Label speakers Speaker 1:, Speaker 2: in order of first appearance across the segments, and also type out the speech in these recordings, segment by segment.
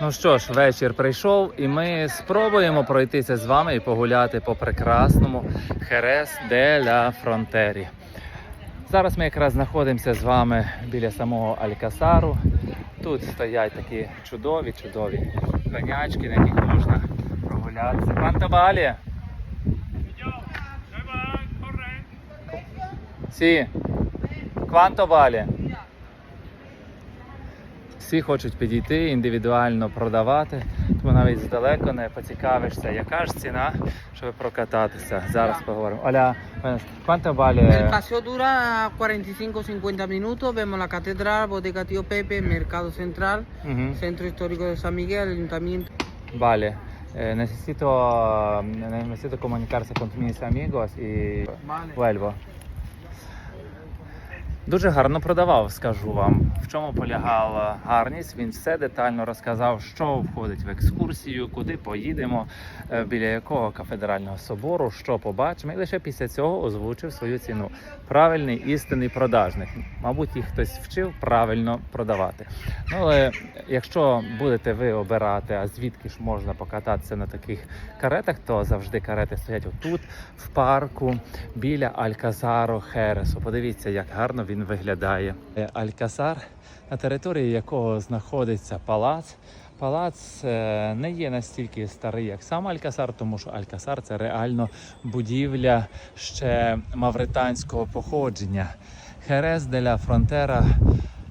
Speaker 1: Ну що ж, вечір прийшов, і ми спробуємо пройтися з вами і погуляти по прекрасному Херес де ля Фронтері. Зараз ми якраз знаходимося з вами біля самого Алькасару. Тут стоять такі чудові, чудові конячки, на яких можна прогулятися. Vale? Сі. Vale? Всі хочуть підійти, індивідуально продавати, тому навіть здалеку не поцікавишся, яка ж ціна, щоб прокататися. Зараз поговоримо. Оля, quanto
Speaker 2: El
Speaker 1: vale?
Speaker 2: paseo dura 45-50 minutos. Vemos la catedral, bodega Tío Pepe, mercado central, centro histórico de San Miguel, ayuntamiento.
Speaker 1: Vale. Eh, necesito, necesito comunicarse con mis amigos y
Speaker 2: Vale.
Speaker 1: vuelvo. Дуже гарно продавав, скажу вам. В чому полягала гарність. Він все детально розказав, що входить в екскурсію, куди поїдемо, е, біля якого кафедрального собору, що побачимо. І лише після цього озвучив свою ціну. Правильний істинний продажник. Мабуть, їх хтось вчив правильно продавати. Ну але якщо будете ви обирати, а звідки ж можна покататися на таких каретах, то завжди карети стоять отут, в парку, біля Альказару Хересу. Подивіться, як гарно він виглядає. Е, Алькасар, на території якого знаходиться палац. Палац е, не є настільки старий, як сам Алькасар, тому що Алькасар це реально будівля ще мавританського походження. Херес де ля Фронтера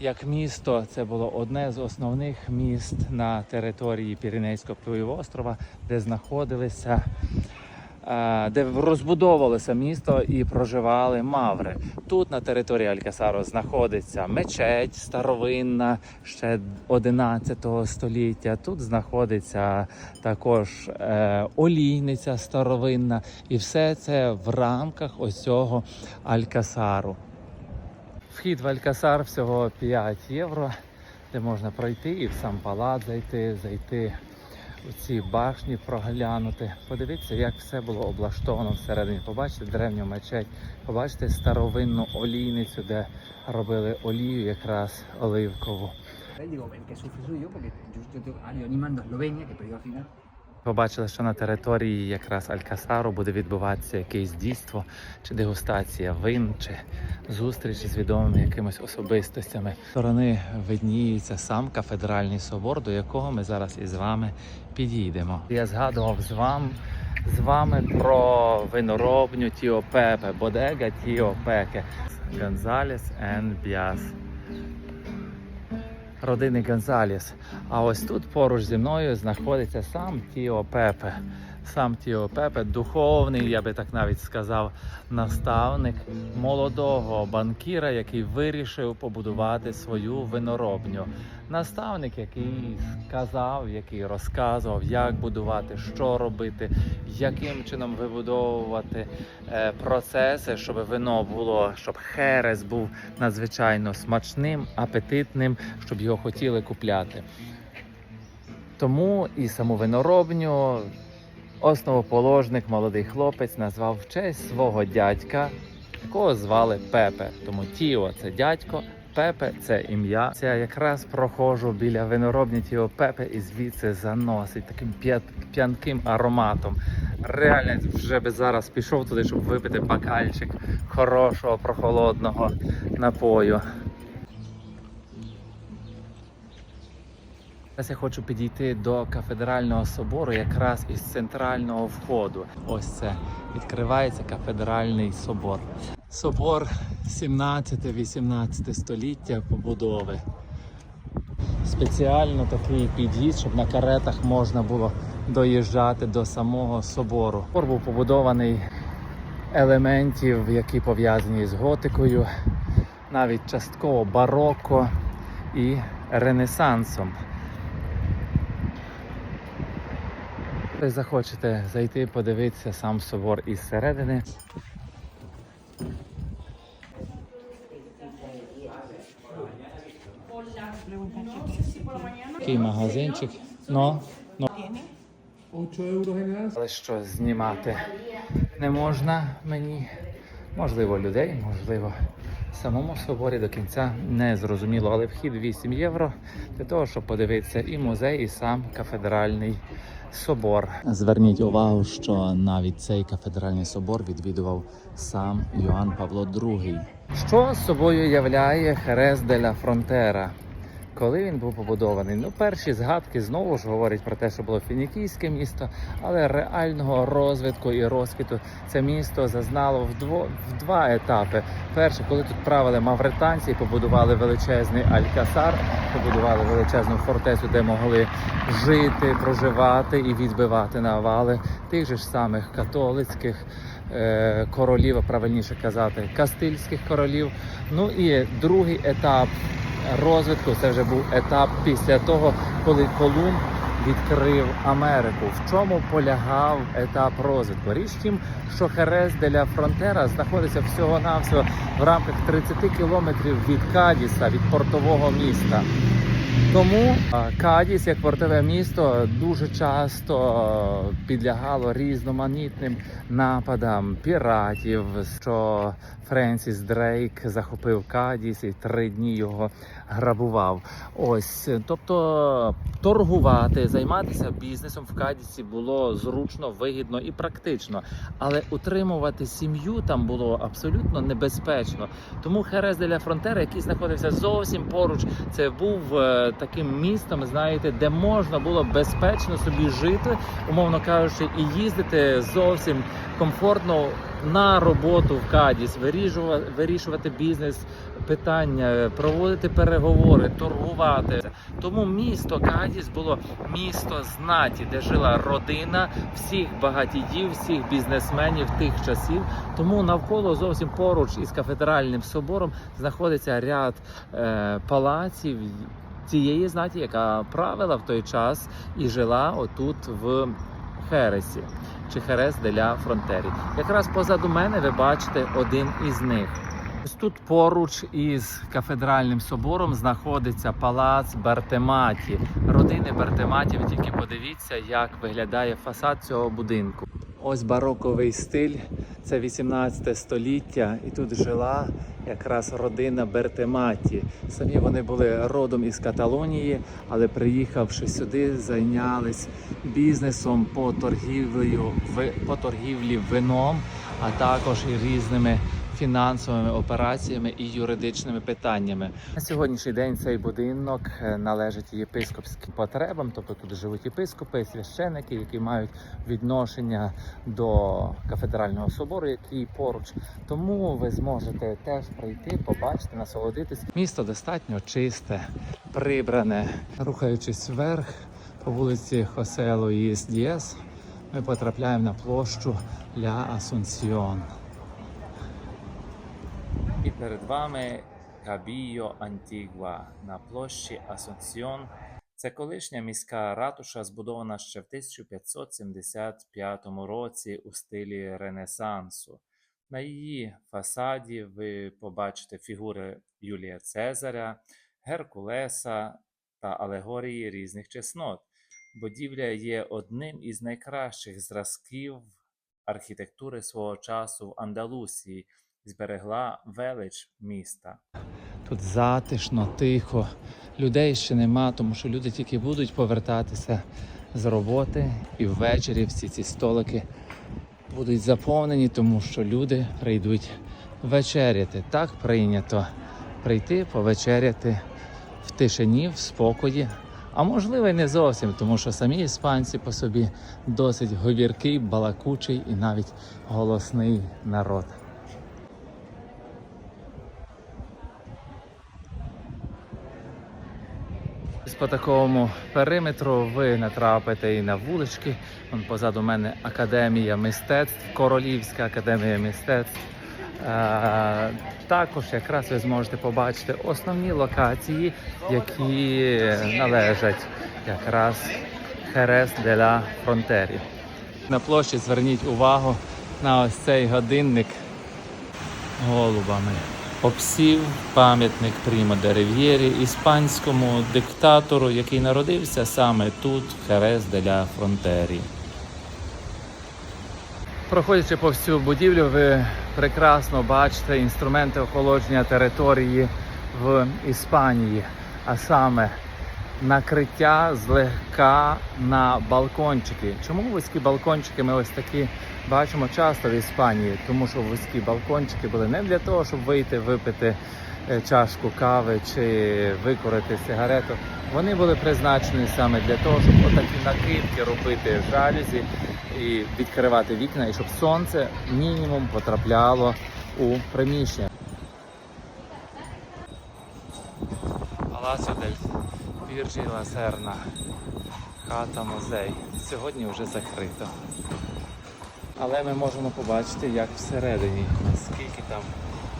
Speaker 1: як місто, це було одне з основних міст на території Піренейського півострова, де знаходилися, де розбудовувалося місто і проживали маври. Тут на території Алькасару знаходиться мечеть старовинна ще 11 століття. Тут знаходиться також е, олійниця старовинна, і все це в рамках ось Алькасару. Вхід в Алькасар всього 5 євро, де можна пройти і в сам палац зайти, зайти ці башні, проглянути. Подивіться, як все було облаштовано всередині. Побачите древню мечеть, побачите старовинну олійницю, де робили олію якраз оливкову.
Speaker 3: Digo, el que sufre soy yo, porque yo, yo tengo años animando a Eslovenia, que perdió al final.
Speaker 1: Побачили, що на території якраз Алькасару буде відбуватися якесь дійство, чи дегустація вин, чи зустріч з відомими якимись особистостями. З Сторони видніється сам кафедральний собор, до якого ми зараз із вами підійдемо. Я згадував з вами. З вами про виноробню Тіо Пепе, Бодега Тіо Пеке, Гонзалес ен Біас родини Гонзаліс. А ось тут поруч зі мною знаходиться сам Тіо Пепе. Сам Тіо Пепе, духовний, я би так навіть сказав, наставник молодого банкіра, який вирішив побудувати свою виноробню. Наставник, який сказав, який розказував, як будувати, що робити, яким чином вибудовувати е, процеси, щоб вино було, щоб херес був надзвичайно смачним, апетитним, щоб його хотіли купляти. Тому і саму виноробню основоположник, молодий хлопець, назвав в честь свого дядька, якого звали Пепе. Тому Тіо це дядько, Пепе це ім'я. Я якраз проходжу біля виноробні Тіо Пепе і звідси заносить таким п'янким ароматом. Реально вже би зараз пішов туди, щоб випити бокальчик хорошого прохолодного напою. Зараз я хочу підійти до кафедрального собору якраз із центрального входу. Ось це відкривається кафедральний собор. Собор 17-18 століття побудови. Спеціально такий під'їзд, щоб на каретах можна було доїжджати до самого собору. Собор був побудований елементів, які пов'язані з готикою, навіть частково бароко і ренесансом. Ви захочете зайти, подивитися сам собор із середини. Такий магазинчик.
Speaker 4: 8 euros general.
Speaker 1: Але що знімати не можна мені. Можливо, людей, можливо, Самому соборі до кінця не зрозуміло, але вхід 8 євро для того, щоб подивитися і музей, і сам кафедральний собор. Зверніть увагу, що навіть цей кафедральний собор відвідував сам Йоанн Павло II. Що собою являє Херес де ла Фронтера? Коли він був побудований? Ну, перші згадки знову ж говорять про те, що було фінікійське місто, але реального розвитку і розквіту це місто зазнало в, дво, в два етапи. Перше, коли тут правили мавританці, побудували величезний Алькасар, побудували величезну фортецю, де могли жити, проживати і відбивати навали тих же ж самих католицьких е, королів, правильніше казати, кастильських королів. Ну і другий етап розвитку це вже був етап після того, коли Колумб відкрив Америку. В чому полягав етап розвитку? Річ тім, що Херес де ля Фронтера знаходиться всього-навсього в рамках 30 кілометрів від Кадіса, від портового міста. Тому Кадіс, як портове місто, дуже часто підлягало різноманітним нападам піратів. Що Френсіс Дрейк захопив Кадіс і три дні його грабував. Ось, тобто торгувати, займатися бізнесом в Кадісі було зручно, вигідно і практично, але утримувати сім'ю там було абсолютно небезпечно. Тому Херес де ля Фронтера, який знаходився зовсім поруч, це був е, таким містом, знаєте, де можна було безпечно собі жити, умовно кажучи, і їздити зовсім комфортно на роботу в Кадіс, вирішувати, вирішувати бізнес питання, проводити переговори, торгувати. Тому місто Кадіс було місто знаті, де жила родина всіх багатіїв, всіх бізнесменів тих часів. Тому навколо зовсім поруч із кафедральним собором знаходиться ряд е, палаців цієї знаті, яка правила в той час і жила отут в Хересі чи Херес деля Фронтері. Якраз позаду мене ви бачите один із них. Тут поруч із кафедральним собором знаходиться палац Бартематі. Родини Бартематі, ви тільки подивіться, як виглядає фасад цього будинку. Ось бароковий стиль, це 18 століття, і тут жила якраз родина Бертематі. Самі вони були родом із Каталонії, але приїхавши сюди, зайнялись бізнесом по торгівлі, по торгівлі вином, а також і різними фінансовими операціями і юридичними питаннями. На сьогоднішній день цей будинок е, належить єпископським потребам, тобто тут живуть єпископи, священики, які мають відношення до кафедрального собору, який поруч. Тому ви зможете теж прийти, побачити, насолодитись. Місто достатньо чисте, прибране. Рухаючись вверх по вулиці Хосе Луїс Дієс, ми потрапляємо на площу Ля Асунсіон. І перед вами Кабійо Антігуа на площі Асунсіон. Це колишня міська ратуша, збудована ще в 1575 році у стилі Ренесансу. На її фасаді ви побачите фігури Юлія Цезаря, Геркулеса та алегорії різних чеснот. Будівля є одним із найкращих зразків архітектури свого часу в Андалусії зберегла велич міста. Тут затишно, тихо. Людей ще нема, тому що люди тільки будуть повертатися з роботи, і ввечері всі ці столики будуть заповнені, тому що люди прийдуть вечеряти. Так прийнято прийти повечеряти в тишині, в спокої. А можливо, і не зовсім, тому що самі іспанці по собі досить говіркий, балакучий і навіть голосний народ. По такому периметру ви натрапите і на вулички. Вон позаду мене академія мистецтв, Королівська академія мистецтв. Також якраз ви зможете побачити основні локації, які належать якраз Херес де ла Фронтері. На площі зверніть увагу на ось цей годинник голубами. Обсів пам'ятник Прімо де Рив'єрі, іспанському диктатору, який народився саме тут, в де ля Фронтері. Проходячи по всю будівлю, ви прекрасно бачите інструменти охолодження території в Іспанії, а саме накриття злегка на балкончики. Чому вузькі балкончики ми ось такі бачимо часто в Іспанії? Тому що вузькі балкончики були не для того, щоб вийти випити е, чашку кави чи викурити сигарету. Вони були призначені саме для того, щоб отакі накидки робити жалюзі і відкривати вікна, і щоб сонце мінімум потрапляло у приміщення. Палацо дель Вірджі Лазерна, хата музей. Сьогодні вже закрито. Але ми можемо побачити, як всередині, наскільки там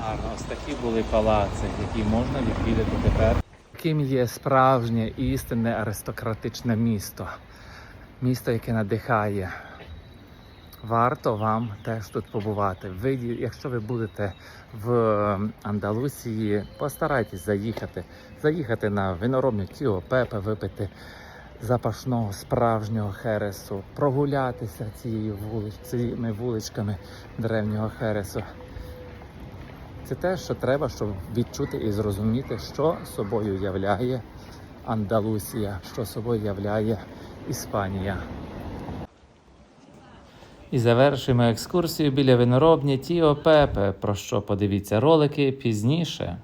Speaker 1: гарно. Ось такі були палаци, які можна відвідати тепер. Яким є справжнє істинне аристократичне місто. Місто, яке надихає. Варто вам теж тут побувати. Ви, якщо ви будете в Андалусії, постарайтесь заїхати. Заїхати на виноробню Тіо Пепе, випити запашного справжнього хересу, прогулятися цією вулич, цими вуличками древнього хересу. Це те, що треба, щоб відчути і зрозуміти, що собою являє Андалусія, що собою являє Іспанія. І завершуємо екскурсію біля виноробні Тіо Пепе, про що подивіться ролики пізніше.